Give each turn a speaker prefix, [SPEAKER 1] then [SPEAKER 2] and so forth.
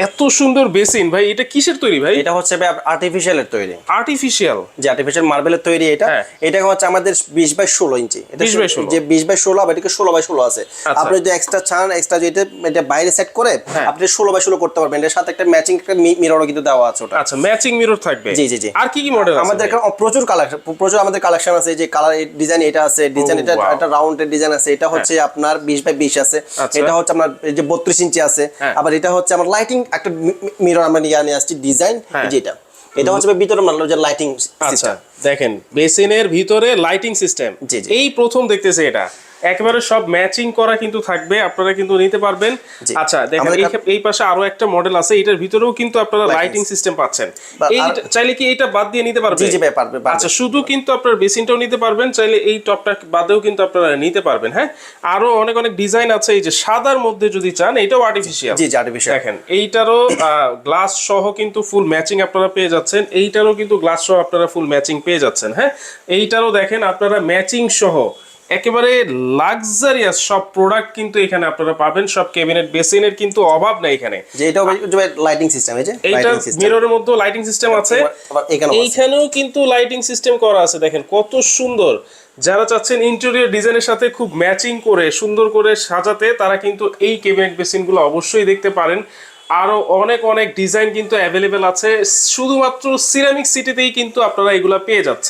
[SPEAKER 1] এত সুন্দর বেসিন ভাই এটা কিসের তৈরি ভাই?
[SPEAKER 2] এটা হচ্ছে আর্টিফিশিয়ালের তৈরি।
[SPEAKER 1] আর্টিফিশিয়াল
[SPEAKER 2] যে আর্টিফিশিয়াল মার্বেলের তৈরি এটা
[SPEAKER 1] হ্যাঁ।
[SPEAKER 2] এটা হচ্ছে আমাদের বিশ বাই ষোলো ইঞ্চি এটা
[SPEAKER 1] 20 by 16
[SPEAKER 2] যে বিশ বাই ষোলো আবার এটাকে ষোলো বাই ষোলো আছে।
[SPEAKER 1] আচ্ছা।
[SPEAKER 2] আপনি যদি এক্সট্রা চান এক্সট্রা যেটা এটা বাইরে সেট করে
[SPEAKER 1] হ্যাঁ।
[SPEAKER 2] আপনি ষোলো বাই ষোলো করতে পারবেন। এর সাথে একটা ম্যাচিং একটা মিররও কিন্তু দেওয়া আছে ওটা।
[SPEAKER 1] আচ্ছা ম্যাচিং মিরর থাকবে?
[SPEAKER 2] জি, জি, জি।
[SPEAKER 1] আর কি কি মডেল আছে
[SPEAKER 2] আমাদের এখানে প্রচুর কালেকশন প্রচুর আমাদের কালেকশন আছে। যে কালার ডিজাইন এটা আছে ডিজাইন
[SPEAKER 1] Oh,
[SPEAKER 2] এটা. একটা রাউন্ডের ডিজাইন আছে। এটা হচ্ছে আপনার বিশ বাই বিশ আছে।
[SPEAKER 1] আচ্ছা।
[SPEAKER 2] এটা হচ্ছে আপনার এই যে বত্রিশ ইঞ্চি আছে।
[SPEAKER 1] হ্যাঁ।
[SPEAKER 2] আবার এটা হচ্ছে আমার লাইটিং একটা মিরর আমরা নিয়ে আনি আসছি ডিজাইন
[SPEAKER 1] হ্যাঁ।
[SPEAKER 2] যেটা এটা হচ্ছে ভিতরে মানলো যে লাইটিং
[SPEAKER 1] আচ্ছা দেখেন বেসিনের ভিতরে লাইটিং সিস্টেম। এই প্রথম দেখতেছে এটা একেবারে সব ম্যাচিং করা কিন্তু থাকবে আপনারা কিন্তু নিতে পারবেন। আচ্ছা দেখেন এই পাশে আরও একটা মডেল আছে এটার ভিতরেও কিন্তু আপনারা লাইটিং সিস্টেম পাচ্ছেন। এই চাইলে কি এটা বাদ দিয়ে নিতে পারবেন?
[SPEAKER 2] জি, জি ভাই, পারবে।
[SPEAKER 1] আচ্ছা শুধু কিন্তু আপনার বেসিনটাও নিতে পারবেন চাইলে এই টপটা বাদেও কিন্তু আপনারা নিতে পারবেন হ্যাঁ? আরও অনেক অনেক ডিজাইন আছে এই যে সাদার মধ্যে যদি চান এটাও আর্টিফিশিয়াল
[SPEAKER 2] জি আর্টিফিশিয়াল
[SPEAKER 1] দেখেন এইটারও গ্লাস সহ কিন্তু ফুল ম্যাচিং আপনারা পেয়ে যাচ্ছেন এইটারও কিন্তু গ্লাস সহ আপনারা ফুল ম্যাচিং পেয়ে যাচ্ছেন হ্যাঁ? এইটারও দেখেন আপনারা ম্যাচিং সহ একেবারে লাক্সারিয়াস সব প্রোডাক্ট কিন্তু এখানে আপনারা পাবেন। সব ক্যাবিনেট বেসিনের কিন্তু অভাব নাই এখানে।
[SPEAKER 2] যে এটাও লাইটিং সিস্টেম এই যে সিস্টেম
[SPEAKER 1] মিররের মধ্যে লাইটিং সিস্টেম আছে।
[SPEAKER 2] এখানেও
[SPEAKER 1] এইখানেও কিন্তু লাইটিং সিস্টেম করা আছে। দেখেন কত সুন্দর। যারা চাচ্ছেন ইন্টেরিয়র ডিজাইনের সাথে খুব ম্যাচিং করে সুন্দর করে সাজাতে তারা কিন্তু এই ক্যাবিনেট বেসিনগুলো অবশ্যই দেখতে পারেন। আরও অনেক অনেক ডিজাইন কিন্তু অ্যাভেলেবেল আছে। শুধুমাত্র সিরামিক সিটিতেই কিন্তু আপনারা এগুলা পেয়ে যাচ্ছেন।